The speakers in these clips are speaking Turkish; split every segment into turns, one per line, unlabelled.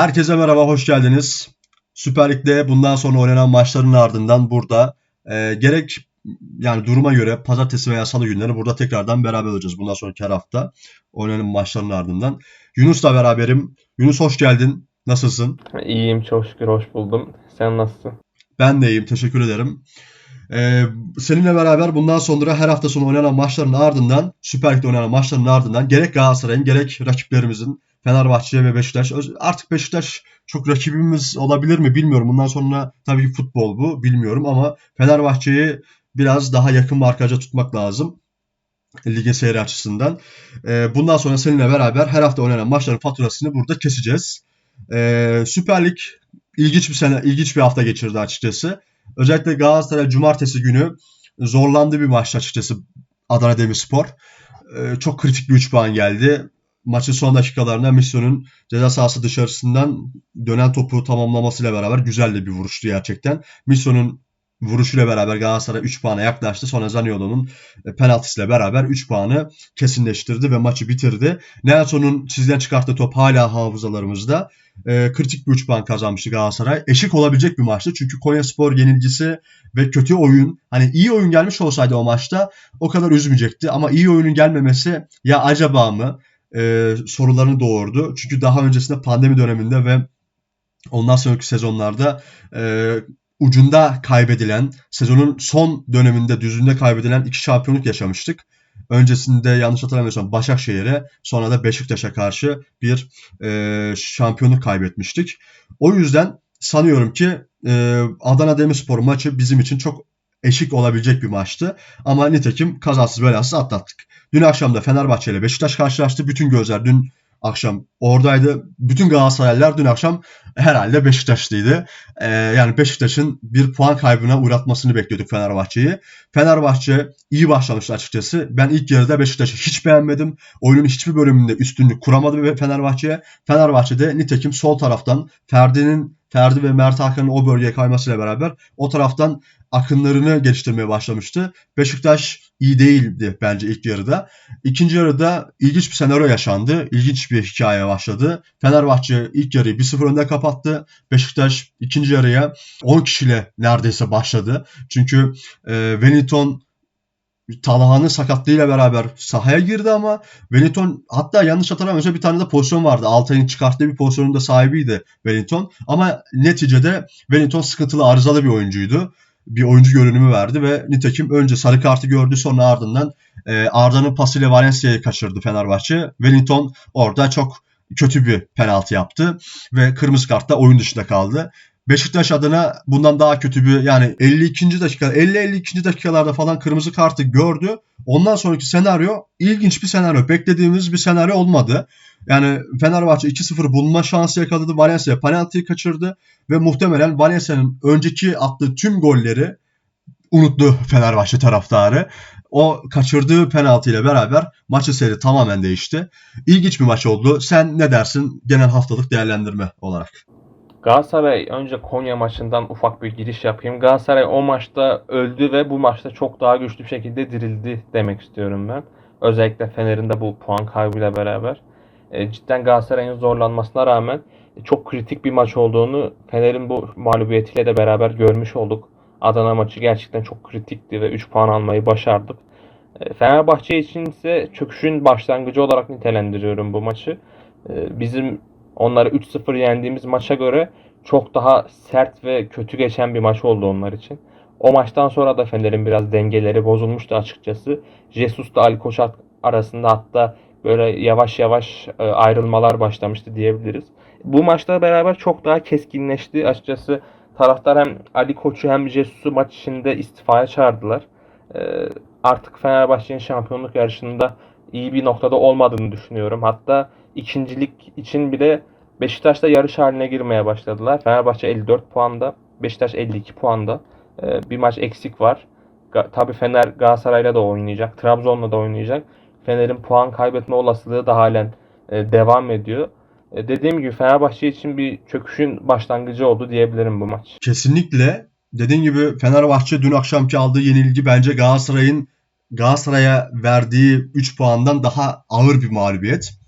Herkese merhaba, hoş geldiniz. Süper Lig'de bundan sonra oynanan maçların ardından burada e, gerek yani duruma göre pazartesi veya salı günleri burada tekrardan beraber olacağız. Bundan sonraki her hafta oynanan maçların ardından. Yunus'la beraberim. Yunus hoş geldin. Nasılsın?
İyiyim çok şükür hoş buldum. Sen nasılsın?
Ben de iyiyim. Teşekkür ederim. Ee, seninle beraber bundan sonra her hafta sonu oynanan maçların ardından Süper Lig'de oynanan maçların ardından gerek Galatasaray'ın gerek rakiplerimizin Fenerbahçe ve Beşiktaş. Artık Beşiktaş çok rakibimiz olabilir mi bilmiyorum. Bundan sonra tabii futbol bu bilmiyorum ama Fenerbahçe'yi biraz daha yakın markaca tutmak lazım. Ligin seyri açısından. Ee, bundan sonra seninle beraber her hafta oynanan maçların faturasını burada keseceğiz. Ee, Süper Lig ilginç bir sene, ilginç bir hafta geçirdi açıkçası. Özellikle Galatasaray cumartesi günü zorlandı bir maç açıkçası Adana Demirspor. Ee, çok kritik bir 3 puan geldi maçın son dakikalarında Missio'nun ceza sahası dışarısından dönen topu tamamlamasıyla beraber güzel de bir vuruştu gerçekten. Missio'nun vuruşuyla beraber Galatasaray 3 puana yaklaştı. Sonra Zaniolo'nun e, penaltısıyla beraber 3 puanı kesinleştirdi ve maçı bitirdi. Nelson'un çizgiden çıkarttığı top hala hafızalarımızda. E, kritik bir 3 puan kazanmıştı Galatasaray. Eşik olabilecek bir maçtı. Çünkü Konya Spor yenilgisi ve kötü oyun. Hani iyi oyun gelmiş olsaydı o maçta o kadar üzmeyecekti. Ama iyi oyunun gelmemesi ya acaba mı? E, sorularını doğurdu. Çünkü daha öncesinde pandemi döneminde ve ondan sonraki sezonlarda e, ucunda kaybedilen, sezonun son döneminde düzünde kaybedilen iki şampiyonluk yaşamıştık. Öncesinde yanlış hatırlamıyorsam Başakşehir'e sonra da Beşiktaş'a karşı bir e, şampiyonluk kaybetmiştik. O yüzden sanıyorum ki e, Adana Demirspor maçı bizim için çok eşik olabilecek bir maçtı. Ama nitekim kazasız belasız atlattık. Dün akşam da Fenerbahçe ile Beşiktaş karşılaştı. Bütün gözler dün akşam oradaydı. Bütün Galatasaraylılar dün akşam herhalde Beşiktaşlıydı. Ee, yani Beşiktaş'ın bir puan kaybına uğratmasını bekliyorduk Fenerbahçe'yi. Fenerbahçe iyi başlamıştı açıkçası. Ben ilk yarıda Beşiktaş'ı hiç beğenmedim. Oyunun hiçbir bölümünde üstünlük kuramadı Fenerbahçe'ye. Fenerbahçe'de nitekim sol taraftan Ferdi'nin Ferdi ve Mert Hakan'ın o bölgeye kaymasıyla beraber o taraftan akınlarını geliştirmeye başlamıştı. Beşiktaş iyi değildi bence ilk yarıda. İkinci yarıda ilginç bir senaryo yaşandı. İlginç bir hikaye başladı. Fenerbahçe ilk yarıyı 1-0 önde kapattı. Beşiktaş ikinci yarıya 10 kişiyle neredeyse başladı. Çünkü e, Wellington Talha'nın sakatlığıyla beraber sahaya girdi ama Wellington hatta yanlış hatırlamıyorsam bir tane de pozisyon vardı. Altay'ın çıkarttığı bir pozisyonun da sahibiydi Wellington. Ama neticede Wellington sıkıntılı arızalı bir oyuncuydu bir oyuncu görünümü verdi ve nitekim önce sarı kartı gördü sonra ardından e, Arda'nın pasıyla Valencia'yı kaçırdı Fenerbahçe. Wellington orada çok kötü bir penaltı yaptı ve kırmızı kartta oyun dışında kaldı. Beşiktaş adına bundan daha kötü bir yani 52. dakika 50-52. dakikalarda falan kırmızı kartı gördü. Ondan sonraki senaryo ilginç bir senaryo. Beklediğimiz bir senaryo olmadı. Yani Fenerbahçe 2-0 bulma şansı yakaladı. Valencia penaltıyı kaçırdı ve muhtemelen Valencia'nın önceki attığı tüm golleri unuttu Fenerbahçe taraftarı. O kaçırdığı penaltıyla beraber maçı seyri tamamen değişti. İlginç bir maç oldu. Sen ne dersin genel haftalık değerlendirme olarak?
Galatasaray önce Konya maçından ufak bir giriş yapayım. Galatasaray o maçta öldü ve bu maçta çok daha güçlü bir şekilde dirildi demek istiyorum ben. Özellikle Fener'in de bu puan kaybıyla beraber. E, cidden Galatasaray'ın zorlanmasına rağmen çok kritik bir maç olduğunu Fener'in bu mağlubiyetiyle de beraber görmüş olduk. Adana maçı gerçekten çok kritikti ve 3 puan almayı başardık. E, Fenerbahçe için ise çöküşün başlangıcı olarak nitelendiriyorum bu maçı. E, bizim onları 3-0 yendiğimiz maça göre çok daha sert ve kötü geçen bir maç oldu onlar için. O maçtan sonra da Fener'in biraz dengeleri bozulmuştu açıkçası. Jesus da Ali Koç arasında hatta böyle yavaş yavaş e, ayrılmalar başlamıştı diyebiliriz. Bu maçla beraber çok daha keskinleşti. Açıkçası taraftar hem Ali Koç'u hem Jesus'u maç içinde istifaya çağırdılar. E, artık Fenerbahçe'nin şampiyonluk yarışında iyi bir noktada olmadığını düşünüyorum. Hatta ikincilik için bile Beşiktaş'ta yarış haline girmeye başladılar. Fenerbahçe 54 puanda, Beşiktaş 52 puanda. E, bir maç eksik var. Tabii Fener Galatasaray'la da oynayacak, Trabzon'la da oynayacak. Fener'in puan kaybetme olasılığı da halen e, devam ediyor. E, dediğim gibi Fenerbahçe için bir çöküşün başlangıcı oldu diyebilirim bu maç.
Kesinlikle. Dediğim gibi Fenerbahçe dün akşamki aldığı yenilgi bence Galatasaray'ın Galatasaray'a verdiği 3 puandan daha ağır bir mağlubiyet.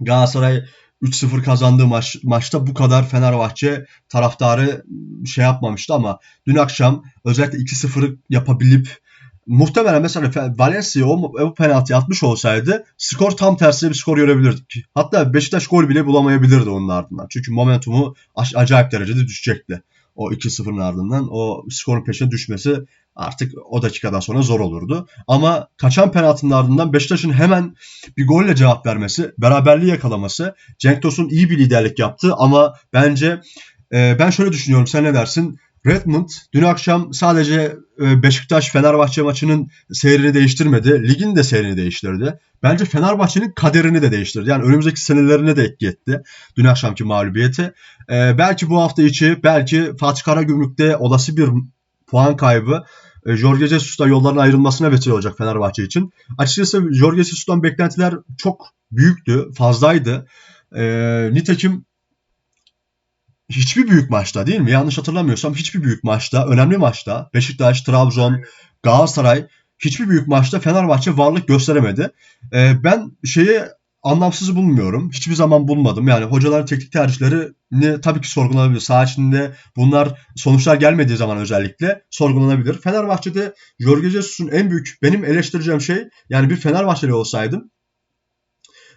Galatasaray 3-0 kazandığı maç, maçta bu kadar Fenerbahçe taraftarı şey yapmamıştı ama dün akşam özellikle 2-0'ı yapabilip muhtemelen mesela Valencia o, o penaltı atmış olsaydı skor tam tersine bir skor görebilirdik. Hatta Beşiktaş gol bile bulamayabilirdi onun ardından. Çünkü momentumu acayip derecede düşecekti. O 2-0'ın ardından o skorun peşine düşmesi artık o dakikadan sonra zor olurdu. Ama kaçan penaltının ardından Beşiktaş'ın hemen bir golle cevap vermesi, beraberliği yakalaması, Cenk Tosun iyi bir liderlik yaptı ama bence e, ben şöyle düşünüyorum sen ne dersin? Redmond dün akşam sadece e, Beşiktaş-Fenerbahçe maçının seyrini değiştirmedi. Ligin de seyrini değiştirdi. Bence Fenerbahçe'nin kaderini de değiştirdi. Yani önümüzdeki senelerine de etki etti. Dün akşamki mağlubiyeti. E, belki bu hafta içi, belki Fatih Karagümrük'te olası bir puan kaybı e, Jorge Jesus'la yolların ayrılmasına vesile olacak Fenerbahçe için. Açıkçası Jorge Jesus'tan beklentiler çok büyüktü, fazlaydı. E, nitekim hiçbir büyük maçta değil mi? Yanlış hatırlamıyorsam hiçbir büyük maçta, önemli maçta Beşiktaş, Trabzon, Galatasaray hiçbir büyük maçta Fenerbahçe varlık gösteremedi. E, ben şeyi anlamsız bulmuyorum. Hiçbir zaman bulmadım. Yani hocaların teknik tercihlerini tabii ki sorgulanabilir. Saha içinde bunlar sonuçlar gelmediği zaman özellikle sorgulanabilir. Fenerbahçe'de Jorge Jesus'un en büyük benim eleştireceğim şey yani bir Fenerbahçeli olsaydım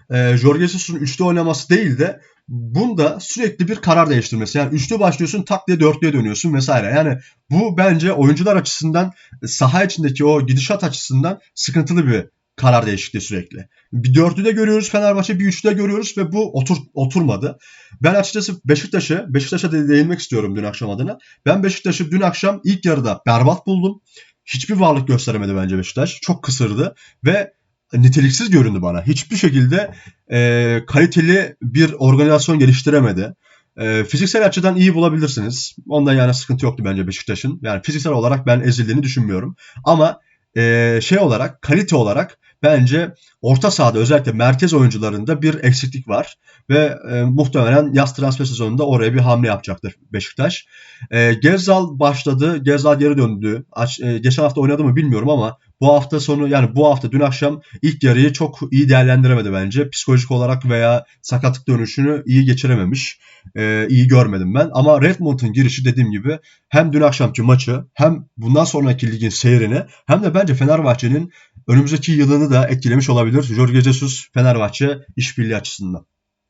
e, Jorge Jesus'un üçlü oynaması değil de bunda sürekli bir karar değiştirmesi. Yani üçlü başlıyorsun tak diye dörtlüye dönüyorsun vesaire. Yani bu bence oyuncular açısından saha içindeki o gidişat açısından sıkıntılı bir karar değişikliği sürekli. Bir dörtlü de görüyoruz Fenerbahçe, bir üçlü de görüyoruz ve bu otur, oturmadı. Ben açıkçası Beşiktaş'ı, Beşiktaş'a de değinmek istiyorum dün akşam adına. Ben Beşiktaş'ı dün akşam ilk yarıda berbat buldum. Hiçbir varlık gösteremedi bence Beşiktaş. Çok kısırdı ve niteliksiz göründü bana. Hiçbir şekilde e, kaliteli bir organizasyon geliştiremedi. E, fiziksel açıdan iyi bulabilirsiniz. Ondan yani sıkıntı yoktu bence Beşiktaş'ın. Yani fiziksel olarak ben ezildiğini düşünmüyorum. Ama e, şey olarak, kalite olarak bence orta sahada özellikle merkez oyuncularında bir eksiklik var. Ve e, muhtemelen yaz transfer sezonunda oraya bir hamle yapacaktır Beşiktaş. E, Gezal başladı. Gezal geri döndü. Aç, e, geçen hafta oynadı mı bilmiyorum ama bu hafta sonu yani bu hafta dün akşam ilk yarıyı çok iyi değerlendiremedi bence. Psikolojik olarak veya sakatlık dönüşünü iyi geçirememiş. E, iyi görmedim ben. Ama Redmond'un girişi dediğim gibi hem dün akşamki maçı hem bundan sonraki ligin seyrini hem de bence Fenerbahçe'nin önümüzdeki yılını da etkilemiş olabilir. Jorge Jesus Fenerbahçe işbirliği açısından.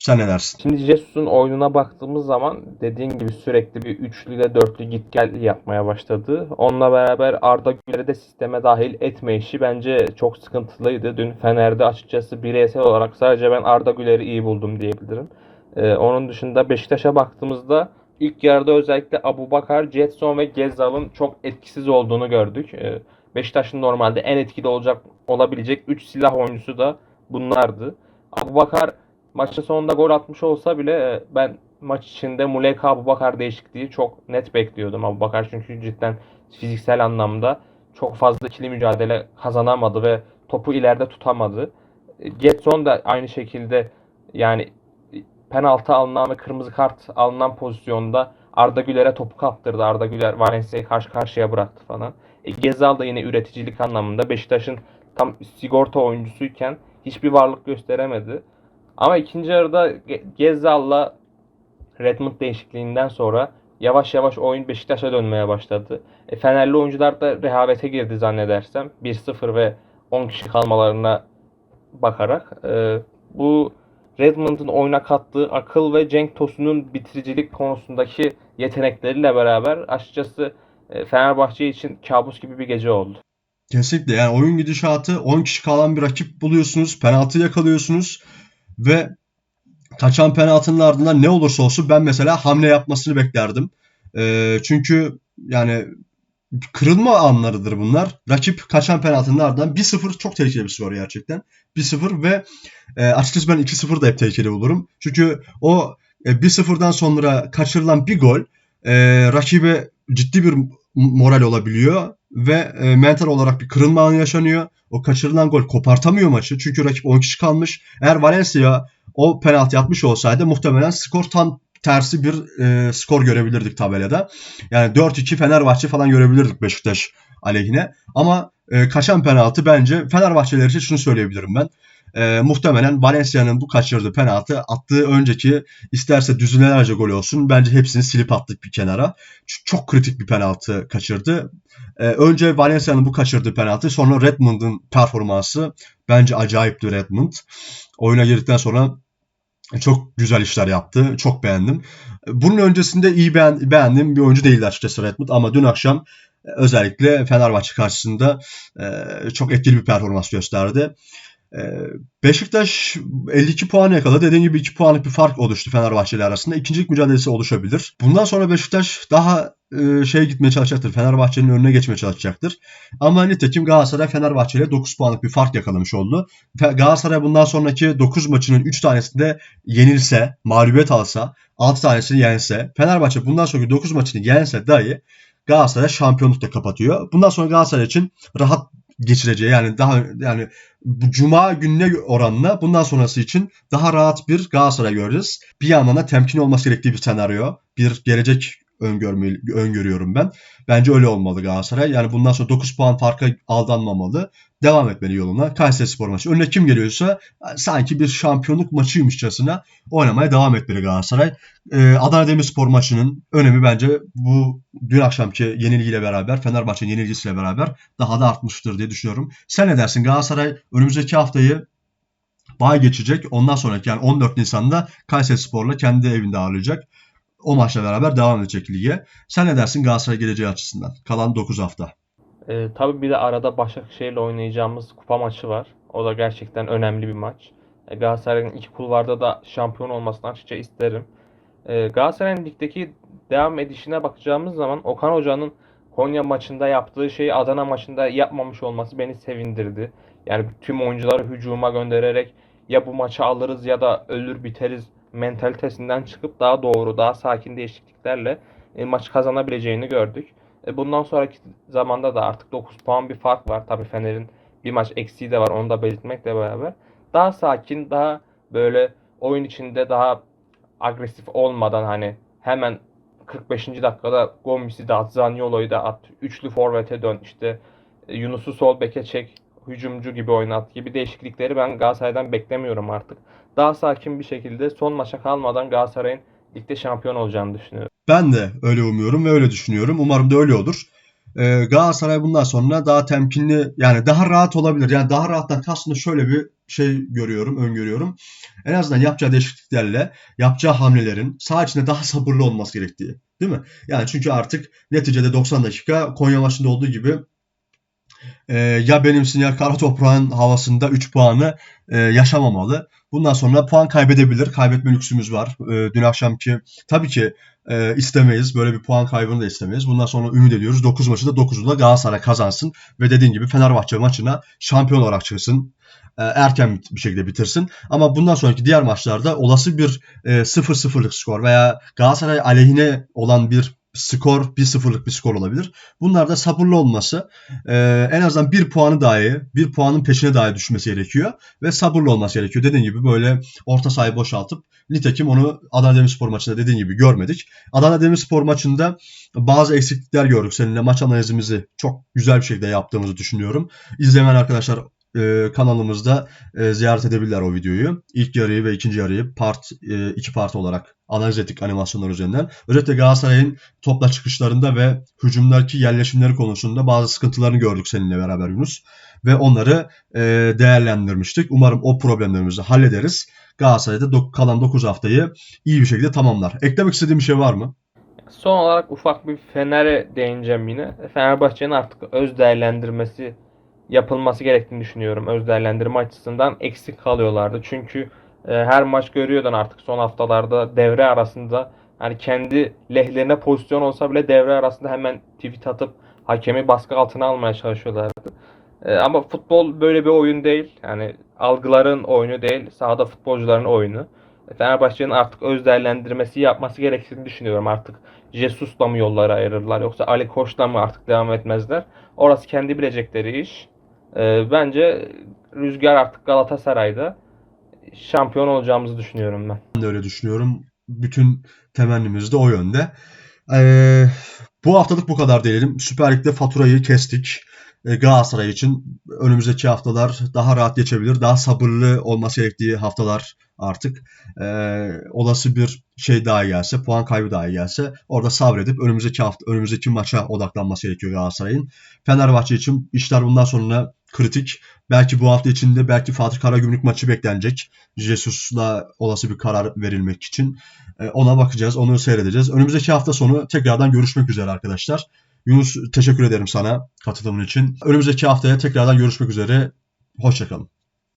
Sen ne dersin?
Şimdi Jesus'un oyununa baktığımız zaman dediğin gibi sürekli bir üçlüyle dörtlü git gel yapmaya başladı. Onunla beraber Arda Güler'i de sisteme dahil etme işi bence çok sıkıntılıydı. Dün Fener'de açıkçası bireysel olarak sadece ben Arda Güler'i iyi buldum diyebilirim. Ee, onun dışında Beşiktaş'a baktığımızda ilk yarıda özellikle Abubakar, Jetson ve Gezzal'ın çok etkisiz olduğunu gördük. Ee, Beşiktaş'ın normalde en etkili olacak olabilecek 3 silah oyuncusu da bunlardı. Abubakar maçın sonunda gol atmış olsa bile e, ben maç içinde Muleka Abubakar değişikliği çok net bekliyordum. Abubakar çünkü cidden fiziksel anlamda çok fazla ikili mücadele kazanamadı ve topu ileride tutamadı. E, Getson da aynı şekilde yani penaltı alınan ve kırmızı kart alınan pozisyonda Arda Güler'e topu kaptırdı. Arda Güler Valencia'yı karşı karşıya bıraktı falan. E, Gezal da yine üreticilik anlamında Beşiktaş'ın tam sigorta oyuncusuyken hiçbir varlık gösteremedi. Ama ikinci yarıda Ge- Gezzal'la Redmond değişikliğinden sonra yavaş yavaş oyun Beşiktaş'a dönmeye başladı. E, Fenerli oyuncular da rehavete girdi zannedersem. 1-0 ve 10 kişi kalmalarına bakarak. E, bu Redmond'un oyuna kattığı akıl ve Cenk Tosun'un bitiricilik konusundaki yetenekleriyle beraber açıkçası e, Fenerbahçe için kabus gibi bir gece oldu.
Kesinlikle yani oyun gidişatı 10 kişi kalan bir rakip buluyorsunuz. Penaltı yakalıyorsunuz ve kaçan penaltının ardından ne olursa olsun ben mesela hamle yapmasını beklerdim. Ee, çünkü yani kırılma anlarıdır bunlar. Rakip kaçan penaltının ardından 1-0 çok tehlikeli bir skor gerçekten. 1-0 ve e, açıkçası ben 2-0 da hep tehlikeli bulurum. Çünkü o e, 1-0'dan sonra kaçırılan bir gol e, rakibe ciddi bir moral olabiliyor ve e, mental olarak bir kırılma anı yaşanıyor. O kaçırılan gol kopartamıyor maçı. Çünkü rakip 10 kişi kalmış. Eğer Valencia o penaltı atmış olsaydı muhtemelen skor tam tersi bir e, skor görebilirdik tabelada. Yani 4-2 Fenerbahçe falan görebilirdik Beşiktaş aleyhine. Ama e, kaçan penaltı bence Fenerbahçeliler için şunu söyleyebilirim ben. E, muhtemelen Valencia'nın bu kaçırdığı penaltı attığı önceki isterse düzinelerce gol olsun bence hepsini silip attık bir kenara. Çünkü çok kritik bir penaltı kaçırdı. E, önce Valencia'nın bu kaçırdığı penaltı sonra Redmond'un performansı bence acayipti Redmond. Oyuna girdikten sonra çok güzel işler yaptı. Çok beğendim. Bunun öncesinde iyi beğen, beğendiğim bir oyuncu değildi açıkçası Redmond ama dün akşam e, özellikle Fenerbahçe karşısında e, çok etkili bir performans gösterdi. E, Beşiktaş 52 puan yakaladı. Dediğim gibi 2 puanlık bir fark oluştu Fenerbahçe ile arasında. İkincilik mücadelesi oluşabilir. Bundan sonra Beşiktaş daha e, şey gitmeye çalışacaktır. Fenerbahçe'nin önüne geçmeye çalışacaktır. Ama nitekim Galatasaray Fenerbahçe ile 9 puanlık bir fark yakalamış oldu. Galatasaray bundan sonraki 9 maçının 3 tanesinde yenilse, mağlubiyet alsa, 6 tanesini yense, Fenerbahçe bundan sonraki 9 maçını yense dahi Galatasaray şampiyonlukta kapatıyor. Bundan sonra Galatasaray için rahat geçireceği yani daha yani bu cuma gününe oranla bundan sonrası için daha rahat bir Galatasaray göreceğiz. Bir yandan da temkin olması gerektiği bir senaryo. Bir gelecek öngörmeli, öngörüyorum ben. Bence öyle olmalı Galatasaray. Yani bundan sonra 9 puan farka aldanmamalı. Devam etmeli yoluna. Kayseri Spor maçı. Önüne kim geliyorsa sanki bir şampiyonluk maçıymışçasına oynamaya devam etmeli Galatasaray. Ee, Adana Demirspor maçının önemi bence bu dün akşamki yenilgiyle beraber, Fenerbahçe'nin yenilgisiyle beraber daha da artmıştır diye düşünüyorum. Sen ne dersin? Galatasaray önümüzdeki haftayı bay geçecek. Ondan sonraki yani 14 Nisan'da Kayseri Spor'la kendi evinde ağırlayacak. O maçla beraber devam edecek lige. Sen ne dersin Galatasaray geleceği açısından? Kalan 9 hafta.
Ee, tabii bir de arada Başakşehir'le oynayacağımız kupa maçı var. O da gerçekten önemli bir maç. E, Galatasaray'ın iki kulvarda da şampiyon olmasını açıkça isterim. E, Galatasaray'ın ligdeki devam edişine bakacağımız zaman Okan Hoca'nın Konya maçında yaptığı şeyi Adana maçında yapmamış olması beni sevindirdi. Yani tüm oyuncuları hücuma göndererek ya bu maçı alırız ya da ölür biteriz mentalitesinden çıkıp daha doğru, daha sakin değişikliklerle e, maç kazanabileceğini gördük. E, bundan sonraki zamanda da artık 9 puan bir fark var. Tabii Fener'in bir maç eksiği de var. Onu da belirtmekle beraber. Daha sakin, daha böyle oyun içinde daha agresif olmadan hani hemen 45. dakikada Gomis'i de at, Zaniolo'yu da at, üçlü forvete dön, işte e, Yunus'u sol beke çek, hücumcu gibi oynat gibi değişiklikleri ben Galatasaray'dan beklemiyorum artık. Daha sakin bir şekilde son maça kalmadan Galatasaray'ın ligde şampiyon olacağını düşünüyorum.
Ben de öyle umuyorum ve öyle düşünüyorum. Umarım da öyle olur. Ee, Galatasaray bundan sonra daha temkinli yani daha rahat olabilir. Yani daha rahattan kastında şöyle bir şey görüyorum, öngörüyorum. En azından yapacağı değişikliklerle, yapacağı hamlelerin sağ içinde daha sabırlı olması gerektiği. Değil mi? Yani çünkü artık neticede 90 dakika Konya maçında olduğu gibi e, ya benimsin ya kara toprağın havasında 3 puanı e, yaşamamalı. Bundan sonra puan kaybedebilir. Kaybetme lüksümüz var. E, dün akşamki tabii ki e, istemeyiz. Böyle bir puan kaybını da istemeyiz. Bundan sonra ümit ediyoruz. 9 maçı da 9'u da Galatasaray kazansın. Ve dediğin gibi Fenerbahçe maçına şampiyon olarak çıksın. E, erken bir şekilde bitirsin. Ama bundan sonraki diğer maçlarda olası bir e, 0-0'lık skor veya Galatasaray aleyhine olan bir skor 1-0'lık bir skor olabilir. Bunlar da sabırlı olması e, en azından bir puanı dahi bir puanın peşine dahi düşmesi gerekiyor ve sabırlı olması gerekiyor. Dediğim gibi böyle orta sahayı boşaltıp nitekim onu Adana Demirspor maçında dediğin gibi görmedik. Adana Demirspor maçında bazı eksiklikler gördük. Seninle maç analizimizi çok güzel bir şekilde yaptığımızı düşünüyorum. İzlemeyen arkadaşlar e, kanalımızda e, ziyaret edebilirler o videoyu. İlk yarıyı ve ikinci yarıyı part e, iki part olarak analiz ettik animasyonlar üzerinden. Özellikle Galatasaray'ın topla çıkışlarında ve hücumdaki yerleşimleri konusunda bazı sıkıntılarını gördük seninle beraber Yunus. Ve onları e, değerlendirmiştik. Umarım o problemlerimizi hallederiz. Galatasaray'da do- kalan 9 haftayı iyi bir şekilde tamamlar. Eklemek istediğim bir şey var mı?
Son olarak ufak bir Fener'e değineceğim yine. Fenerbahçe'nin artık öz değerlendirmesi yapılması gerektiğini düşünüyorum. Öz değerlendirme açısından eksik kalıyorlardı. Çünkü e, her maç görüyordun artık son haftalarda devre arasında hani kendi lehlerine pozisyon olsa bile devre arasında hemen tweet atıp hakemi baskı altına almaya çalışıyorlardı. E, ama futbol böyle bir oyun değil. Yani algıların oyunu değil, sahada futbolcuların oyunu. Fenerbahçe'nin artık öz değerlendirmesi yapması gerektiğini düşünüyorum. Artık Jesus'la mı yolları ayırırlar yoksa Ali Koç'la mı artık devam etmezler? Orası kendi bilecekleri iş. Ee, bence Rüzgar artık Galatasaray'da şampiyon olacağımızı düşünüyorum ben.
Ben de öyle düşünüyorum. Bütün temennimiz de o yönde. Ee, bu haftalık bu kadar diyelim. Süper Lig'de faturayı kestik. E, Galatasaray için önümüzdeki haftalar daha rahat geçebilir. Daha sabırlı olması gerektiği haftalar artık. Ee, olası bir şey daha gelse, puan kaybı daha gelse orada sabredip önümüzdeki hafta önümüzdeki maça odaklanması gerekiyor Galatasaray'ın. Fenerbahçe için işler bundan sonra kritik. Belki bu hafta içinde belki Fatih Karagümrük maçı beklenecek. Jesus'la olası bir karar verilmek için. Ee, ona bakacağız, onu seyredeceğiz. Önümüzdeki hafta sonu tekrardan görüşmek üzere arkadaşlar. Yunus teşekkür ederim sana katılımın için. Önümüzdeki haftaya tekrardan görüşmek üzere. Hoşçakalın.